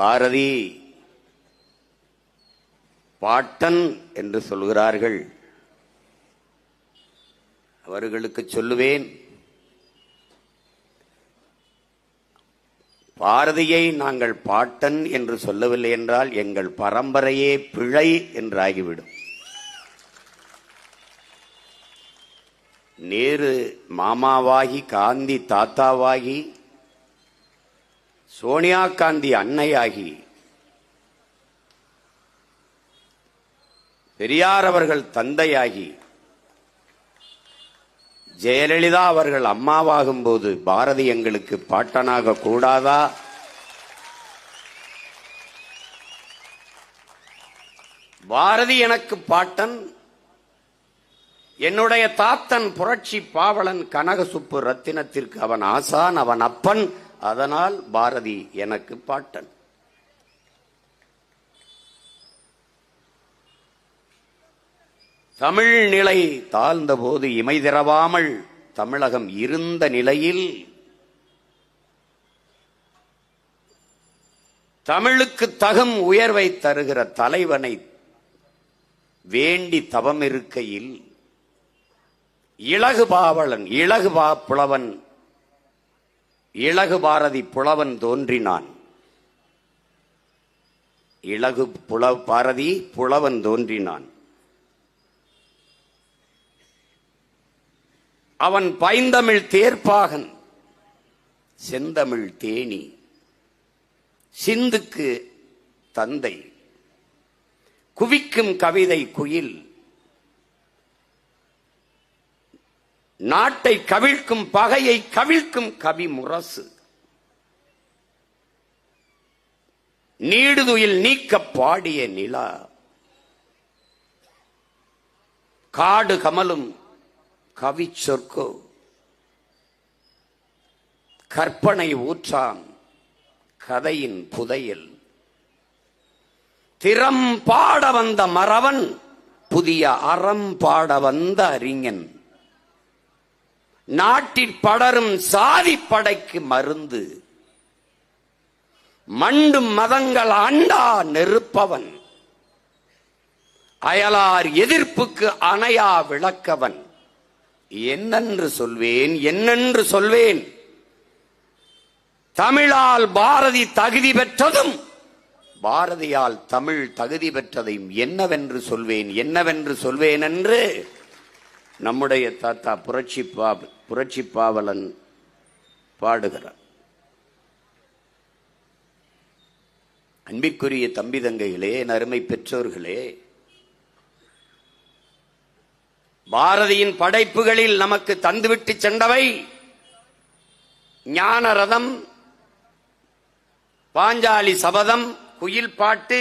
பாரதி பாட்டன் என்று சொல்கிறார்கள். அவர்களுக்கு சொல்லுவேன் பாரதியை நாங்கள் பாட்டன் என்று சொல்லவில்லை என்றால் எங்கள் பரம்பரையே பிழை என்றாகிவிடும். நேரு மாமாவாகி காந்தி தாத்தாவாகி சோனியா காந்தி அன்னையாகி பெரியார் அவர்கள் தந்தையாகி ஜெயலலிதா அவர்கள் அம்மாவாகும் போது பாரதி எங்களுக்கு பாட்டனாக கூடாதா? பாரதி எனக்கு பாட்டன் என்னுடைய தாத்தன் புரட்சி பாவலன் கனகசுப்பு ரத்தினத்திற்கு அவன் ஆசான் அவன் அப்பன். அதனால் பாரதி எனக்கு பாட்டன். தமிழ் நிலை தாழ்ந்த போது இமை திறவாமல் தமிழகம் இருந்த நிலையில் தமிழுக்கு தகும் உயர்வை தருகிற தலைவனை வேண்டி தவம் இருக்கையில் இளகு பாவலன் இலகு பா புலவன் இளகு பாரதி புலவன் தோன்றினான். இளகு புல பாரதி புலவன் தோன்றினான். அவன் பைந்தமிழ் தேர்ப்பாகன் செந்தமிழ் தேனி சிந்துக்கு தந்தை குவிக்கும் கவிதை குயில் நாட்டை கவிழ்க்கும் பகையை கவிழ்க்கும் கவி முரசு. நீடுதுயில் நீக்க பாடிய நிலா. காடு கமலும் கவி சொற்கோ. கற்பனை ஊற்றான் கதையின் புதையில். திறம் பாட வந்த மறவன் புதிய அறம் பாட வந்த அறிஞன். நாட்டிற் படரும் சாதி படைக்கு மருந்து. மண்டும் மதங்கள் ஆண்டா நெருப்பவன். அயலார் எதிர்ப்புக்கு அணையா விளக்கவன். என்னென்று சொல்வேன் என்னென்று சொல்வேன்? தமிழால் பாரதி தகுதி பெற்றதும் பாரதியால் தமிழ் தகுதி பெற்றதையும் என்னவென்று சொல்வேன் என்னவென்று சொல்வேன் என்று நம்முடைய தாத்தா புரட்சி பா புரட்சி பாவலன் பாடுகிறார். அன்பிற்குரிய தம்பி தங்கைகளே என் அருமை பெற்றோர்களே பாரதியின் படைப்புகளில் நமக்கு தந்துவிட்டு சென்றவை ஞான ரதம் பாஞ்சாலி சபதம் குயில் பாட்டு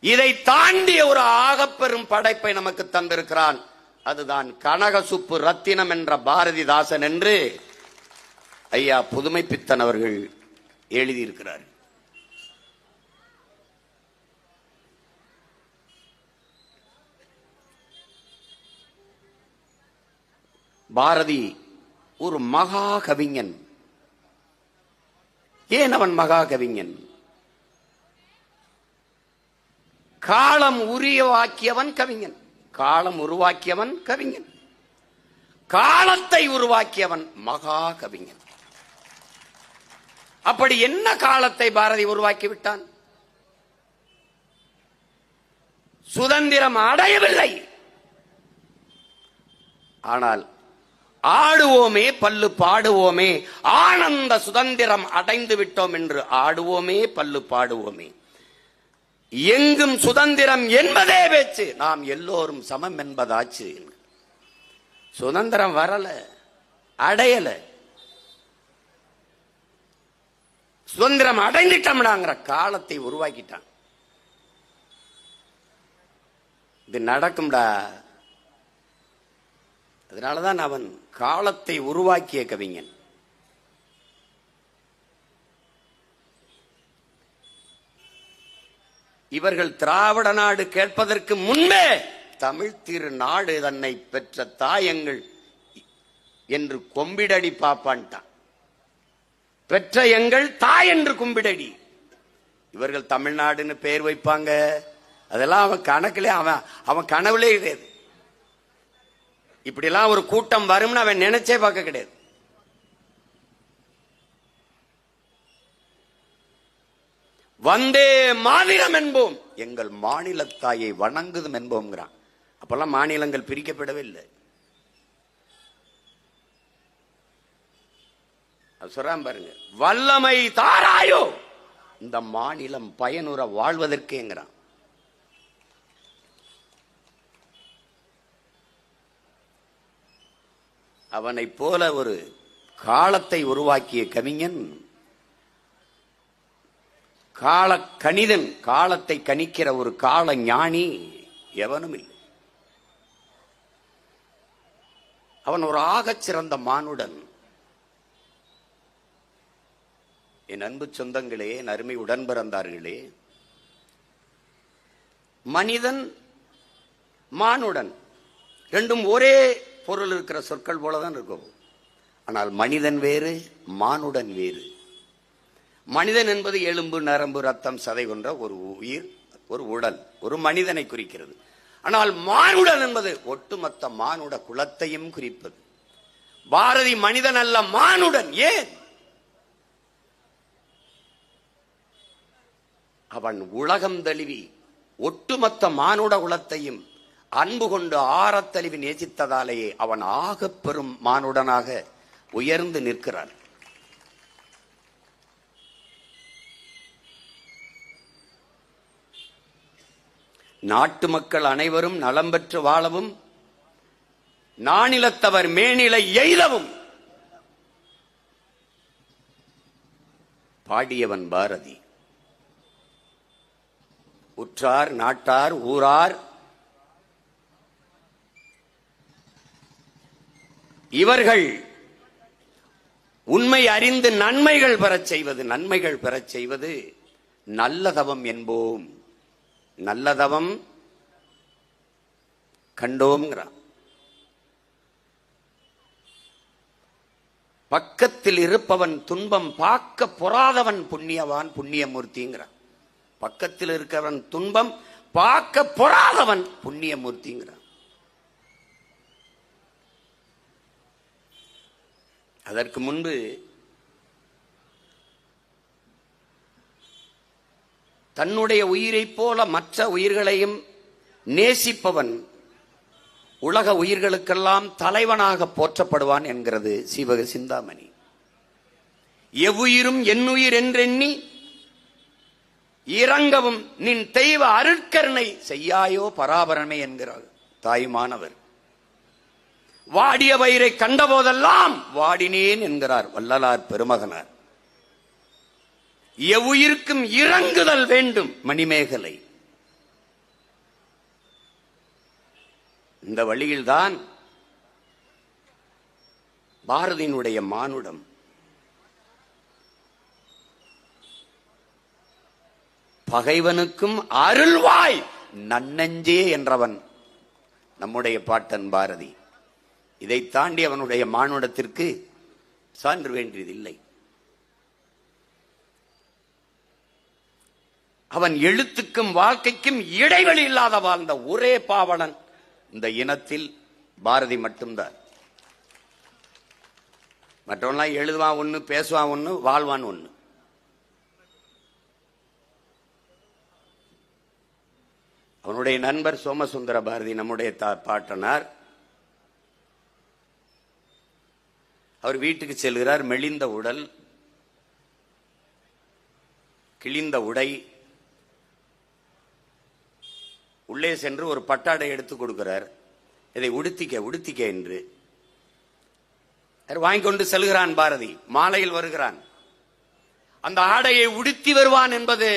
இதை தாண்டிய ஒரு ஆகப்பெரும் படைப்பை நமக்கு தந்திருக்கிறான். அதுதான் கனகசுப்பு ரத்தினம் என்ற பாரதிதாசன் என்று ஐயா புதுமை பித்தன் அவர்கள் எழுதியிருக்கிறார். பாரதி ஒரு மகா கவிஞன் ஏன் அவன் மகா கவிஞன் காலம் உரியவாக்கியவன் கவிஞன். காலம் உருவாக்கியவன் கவிஞன். காலத்தை உருவாக்கியவன் மகா கவிஞன். அப்படி என்ன காலத்தை பாரதி உருவாக்கி விட்டான் சுதந்திரம் அடையவில்லை. ஆனால் ஆடுவோமே பல்லு பாடுவோமே ஆனந்த சுதந்திரம் அடைந்து விட்டோம் என்று ஆடுவோமே பல்லு பாடுவோமே. எங்கும் சுதந்திரம் என்பதே பேச்சு. நாம் எல்லோரும் சமம் என்பதாச்சு. சுதந்திரம் வரல அடையல. சுதந்திரம் அடைந்துட்டோம்டாங்கிற காலத்தை உருவாக்கிட்டான். இது நடக்கும்டா. அதனாலதான் அவன் காலத்தை உருவாக்கிய கவிஞன். இவர்கள் திராவிட நாடு கேட்பதற்கு முன்பே தமிழ் திரு நாடு தன்னை பெற்ற தாயங்கள் என்று கொம்பிடடி பாப்பான்ட்டான். பெற்ற எங்கள் தாய் என்று கும்பிடடி. இவர்கள் தமிழ்நாடுன்னு பெயர் வைப்பாங்க. அதெல்லாம் அவன் கணக்கிலே அவன் அவன் கனவுலே கிடையாது. இப்படிலாம் ஒரு கூட்டம் வரும்னு அவன் நினைச்சே பார்க்க கிடையாது. வந்தே மாநிலம் என்போம். எங்கள் மாநில தாயை வணங்குதும் என்போம்ங்கிறான். அப்பெல்லாம் மாநிலங்கள் பிரிக்கப்படவே இல்லை. சொல்றான் பாருங்க. வல்லமை தாராயோ! இந்த மாநிலம் பயனுற வாழ்வதற்கேங்கிறான். அவனைப் போல ஒரு காலத்தை உருவாக்கிய கவிஞன் கால கணிதன் காலத்தை கணிக்கிற ஒரு கால ஞானி எவனும் இல்லை. அவன் ஒரு ஆகச் சிறந்த மானுடன். என் அன்பு சொந்தங்களே என் அருமை உடன் பிறந்தார்களே மனிதன் மானுடன். ரெண்டும் ஒரே பொருள் இருக்கிற சொற்கள் போலதான் இருக்கும். ஆனால் மனிதன் வேறு மானுடன் வேறு. மனிதன் என்பது எலும்பு நரம்பு ரத்தம் சதை கொன்ற ஒரு உயிர் ஒரு உடல் ஒரு மனிதனை குறிக்கிறது. ஆனால் மானுடன் என்பது ஒட்டுமொத்த மானுட குலத்தையும் குறிப்பது. பாரதி மனிதன் அல்ல மானுடன் ஏன்? அவன் உலகம் தழுவி ஒட்டுமொத்த மானுட குலத்தையும் அன்பு கொண்டு ஆறத் நேசித்ததாலேயே அவன் ஆகப்பெறும் மானுடனாக உயர்ந்து நிற்கிறான். நாட்டு மக்கள் அனைவரும் நலம் பெற்று வாழவும் நானிலத்தவர் மேனிலை எய்தவும். பாடியவன் பாரதி. உற்றார் நாட்டார் ஊரார். இவர்கள் உண்மை அறிந்து நன்மைகள் பெறச் செய்வது நன்மைகள் பெறச் செய்வது நல்லதவம் என்போம். நல்லதவம் கண்டோம்ங்கிறான். பக்கத்தில் இருப்பவன் துன்பம் பார்க்க பொறாதவன் புண்ணியவான் புண்ணியமூர்த்திங்கிறான். பக்கத்தில் இருக்கிறவன் துன்பம் பார்க்க பொறாதவன் புண்ணியமூர்த்திங்கிறான். அதற்கு முன்பு தன்னுடைய உயிரைப் போல மற்ற உயிர்களையும் நேசிப்பவன் உலக உயிர்களுக்கெல்லாம் தலைவனாக போற்றப்படுவான் என்கிறது சீவக சிந்தாமணி. எவ்வுயிரும் என்னுயிர் என்றெண்ணி இறங்கவும் நின் தெய்வ அருட்கருணை செய்யாயோ பராபரமே என்கிறார் தாய்மானவர். வாடிய வயிறை கண்டபோதெல்லாம் வாடினேன் என்கிறார் வள்ளலார் பெருமகனார். எவ்வுயிருக்கும் இறங்குதல் வேண்டும் மணிமேகலை. இந்த வழியில்தான் பாரதியினுடைய மானுடம் பகைவனுக்கும் அருள்வாய் நன்னஞ்சே என்றவன் நம்முடைய பாட்டன் பாரதி. இதை தாண்டி அவனுடைய மானுடத்திற்கு சான்று வேண்டியதில்லை. அவன் எழுத்துக்கும் வாழ்க்கைக்கும் இடைவெளி இல்லாத வாழ்ந்த ஒரே பாவலன் இந்த இனத்தில் பாரதி மட்டும்தான். மற்றவன்லாம் எழுதுவான் ஒன்று பேசுவான் ஒன்று வாழ்வான் ஒன்று அவனுடைய நண்பர் சோமசுந்தர பாரதி நம்முடைய தா- பாட்டனார். அவர் வீட்டுக்கு செல்கிறார் மெலிந்த உடல் கிழிந்த உடை உள்ளே சென்று ஒரு பட்டாடை எடுத்து கொடுக்கிறார். இதை உடுத்திக்க உடுத்திக்க என்று. வாங்கி கொண்டு செல்கிறான் பாரதி. மாலையில் வருகிறான். அந்த ஆடையை உடுத்தி வருவான் என்பது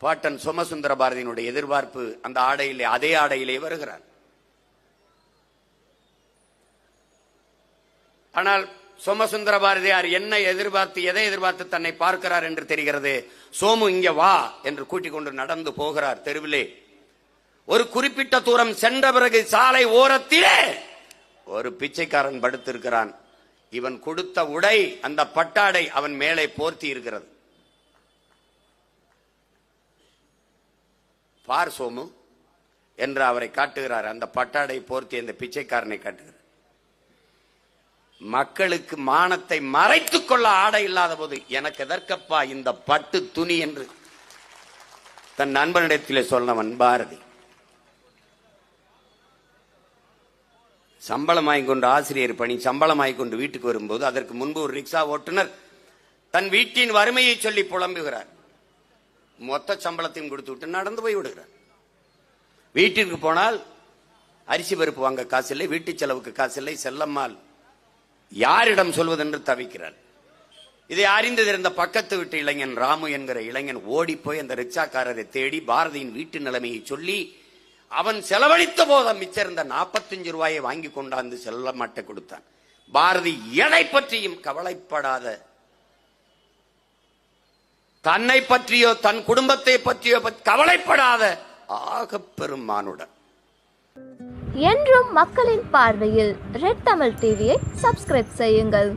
பாட்டன் சோமசுந்தர பாரதியினுடைய எதிர்பார்ப்பு. அந்த ஆடையிலே அதே ஆடையிலே வருகிறான் ஆனால் சோமசுந்தர பாரதியார் என்ன எதிர்பார்த்து எதை எதிர்பார்த்து தன்னை பார்க்கிறார் என்று தெரிகிறது? சோமு இங்க வா என்று கூட்டிக் கொண்டு நடந்து போகிறார் தெருவிலே. ஒரு குறிப்பிட்ட தூரம் சென்ற பிறகு சாலை ஓரத்திலே ஒரு பிச்சைக்காரன் படுத்திருக்கிறான். இவன் கொடுத்த உடை அந்த பட்டாடை அவன் மேலே போர்த்தி இருக்கிறது. பார் சோமு என்று அவரை காட்டுகிறார். அந்த பட்டாடை போர்த்தி அந்த பிச்சைக்காரனை காட்டுகிறார். மக்களுக்கு மானத்தை மறைத்துக் கொள்ள ஆடை இல்லாத போது எனக்கு எதற்கப்பா இந்த பட்டு துணி என்று தன் நண்பனிடத்திலே சொன்னவன் பாரதி. சம்பளம் கொண்டு ஆசிரியர் பணி சம்பளம் கொண்டு வீட்டுக்கு வரும்போது அதற்கு முன்பு ஒரு ரிக்ஷா ஓட்டுநர் தன் வீட்டின் வறுமையை சொல்லி புலம்புகிறார். மொத்த சம்பளத்தையும் கொடுத்து விட்டு நடந்து போய் விடுகிறார். வீட்டிற்கு போனால் அரிசி பருப்பு வாங்க காசு இல்லை வீட்டு செலவுக்கு காசு இல்லை செல்லம்மாள் யாரிடம் சொல்வதென்று தவிக்கிறார் இதை அறிந்திருந்த பக்கத்து வீட்டு இளைஞன் ராமு என்கிற இளைஞன் ஓடிப்போய் அந்த ரிக்ஷாக்காரரை தேடி பாரதியின் வீட்டு நிலைமையை சொல்லி அவன் செலவழித்த போத மிச்சிருந்த நாற்பத்தஞ்சு ரூபாயை வாங்கி கொண்டாந்து செல்ல மாட்ட கொடுத்தான். பாரதி எதை பற்றியும் கவலைப்படாத. தன்னை பற்றியோ தன் குடும்பத்தை பற்றியோ கவலைப்படாத ஆக பெருமானுடன். என்றும் மக்களின் பார்வையில் ரெட் தமிழ் டிவியை சப்ஸ்கிரைப் செய்யுங்கள்.